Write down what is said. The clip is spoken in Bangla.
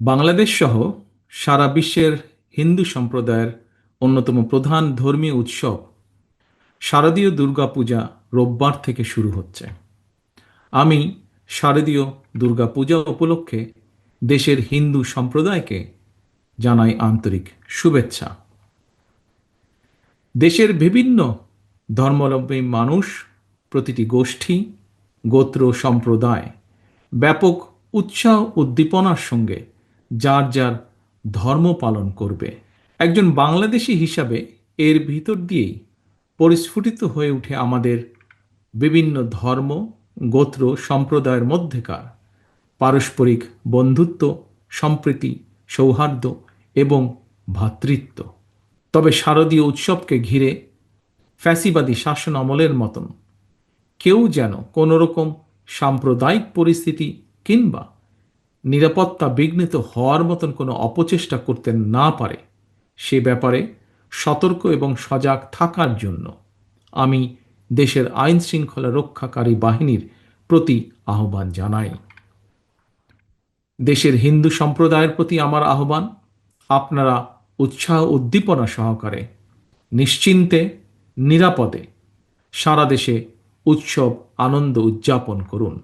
বাংলাদেশ সহ সারা বিশ্বের হিন্দু সম্প্রদায়ের অন্যতম প্রধান ধর্মীয় উৎসব শারদীয় দুর্গাপূজা রোববার থেকে শুরু হচ্ছে। আমি শারদীয় দুর্গাপূজা উপলক্ষে দেশের হিন্দু সম্প্রদায়কে জানাই আন্তরিক শুভেচ্ছা। দেশের বিভিন্ন ধর্মাবলম্বী মানুষ, প্রতিটি গোষ্ঠী, গোত্র, সম্প্রদায় ব্যাপক উৎসাহ উদ্দীপনার সঙ্গে যার যার ধর্ম পালন করবে। একজন বাংলাদেশি হিসাবে এর ভিতর দিয়েই পরিস্ফুটিত হয়ে উঠে আমাদের বিভিন্ন ধর্ম, গোত্র, সম্প্রদায়ের মধ্যেকার পারস্পরিক বন্ধুত্ব, সম্প্রীতি, সৌহার্দ্য এবং ভ্রাতৃত্ব তবে শারদীয় উৎসবকে ঘিরে ফ্যাসিবাদী শাসন আমলের মতন কেউ যেন কোনোরকম সাম্প্রদায়িক পরিস্থিতি কিংবা নিরাপত্তা বিঘ্নিত হওয়ার মতন কোনো অপচেষ্টা করতে না পারে। সে ব্যাপারে সতর্ক এবং সজাগ থাকার জন্য আমি দেশের আইন শৃঙ্খলা রক্ষাকারী বাহিনীর প্রতি আহ্বান জানাই। দেশের হিন্দু সম্প্রদায়ের প্রতি আমার আহ্বান, আপনারা উৎসাহ উদ্দীপনা সহকারে, নিশ্চিন্তে, নিরাপদে সারা দেশে উৎসব আনন্দ উদযাপন করুন।